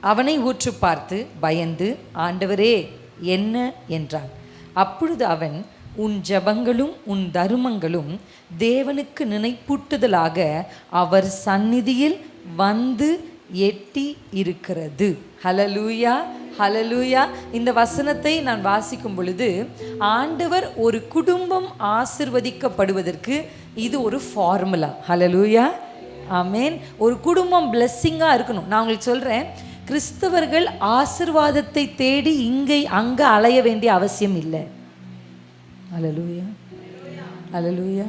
அவனை ஊற்று பார்த்து பயந்து ஆண்டவரே என்ன? என்றான். அப்பொழுது அவன் உன் ஜெபங்களும் உன் தருமங்களும் தேவனுக்கு நினைப்பூட்டுதலாக அவர் சந்நிதியில் வந்து எட்டி இருக்கிறது. ஹலலூயா ஹலலூயா இந்த வசனத்தை நான் வாசிக்கும் பொழுது ஆண்டவர் ஒரு குடும்பம் ஆசிர்வதிக்கப்படுவதற்கு இது ஒரு ஃபார்முலா ஹலலூயா ஆமேன் ஒரு குடும்பம் பிளெஸ்ஸிங்காக இருக்கணும். நான் உங்களுக்கு சொல்கிறேன் கிறிஸ்தவர்கள் ஆசிர்வாதத்தை தேடி இங்கே அங்கே அலைய வேண்டிய அவசியம் இல்லை. அலலூயா அலலூயா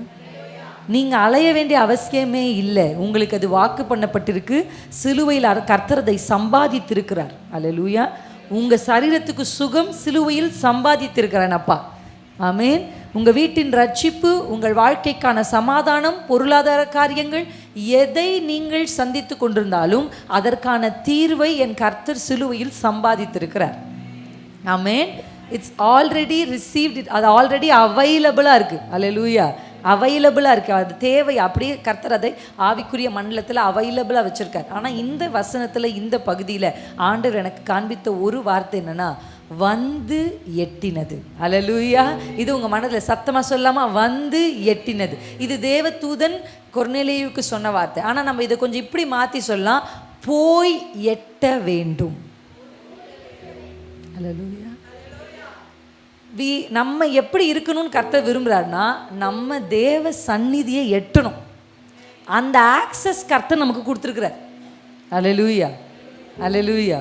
நீங்கள் அலைய வேண்டிய அவசியமே இல்லை. உங்களுக்கு அது வாக்கு பண்ணப்பட்டிருக்கு. சிலுவையில் கர்த்தரதை சம்பாதித்திருக்கிறார். அலலூயா உங்கள் சரீரத்துக்கு சுகம் சிலுவையில் சம்பாதித்திருக்கிறான் அப்பா. ஆமேன் உங்கள் வீட்டின் ரட்சிப்பு உங்கள் வாழ்க்கைக்கான சமாதானம் பொருளாதார காரியங்கள் எதை நீங்கள் சந்தித்து கொண்டிருந்தாலும் அதற்கான தீர்வை என் கர்த்தர் சிலுவையில் சம்பாதித்திருக்கிறார். ஆமேன் இட்ஸ் ஆல்ரெடி ரிசீவ்ட் இட் அது ஆல்ரெடி அவைலபிளாக இருக்குது அல்லேலூயா அவைலபிளாக இருக்குது அது தேவை. அப்படியே கர்த்தர் அதை ஆவிக்குரிய மண்டலத்தில் அவைலபிளாக வச்சுருக்கார். ஆனால் இந்த வசனத்தில் இந்த பகுதியில் ஆண்டவர் எனக்கு காண்பித்த ஒரு வார்த்தை என்னென்னா வந்து எட்டினது. அலலூயா இது உங்கள் மனதில் சத்தமாக சொல்லாமல் வந்து எட்டினது. இது தேவதூதன் கொர்நேலியுவுக்கு சொன்ன வார்த்தை. ஆனால் நம்ம இதை கொஞ்சம் இப்படி மாற்றி சொல்லலாம். போய் எட்ட வேண்டும். அலலூயா வி நம்ம எப்படி இருக்கணும்னு கர்த்தர் விரும்புகிறாருன்னா நம்ம தேவ சந்நிதியை எட்டணும். அந்த ஆக்சஸ் கர்த்தர் நமக்கு கொடுத்துருக்குறார். அலலூயா அலலூயா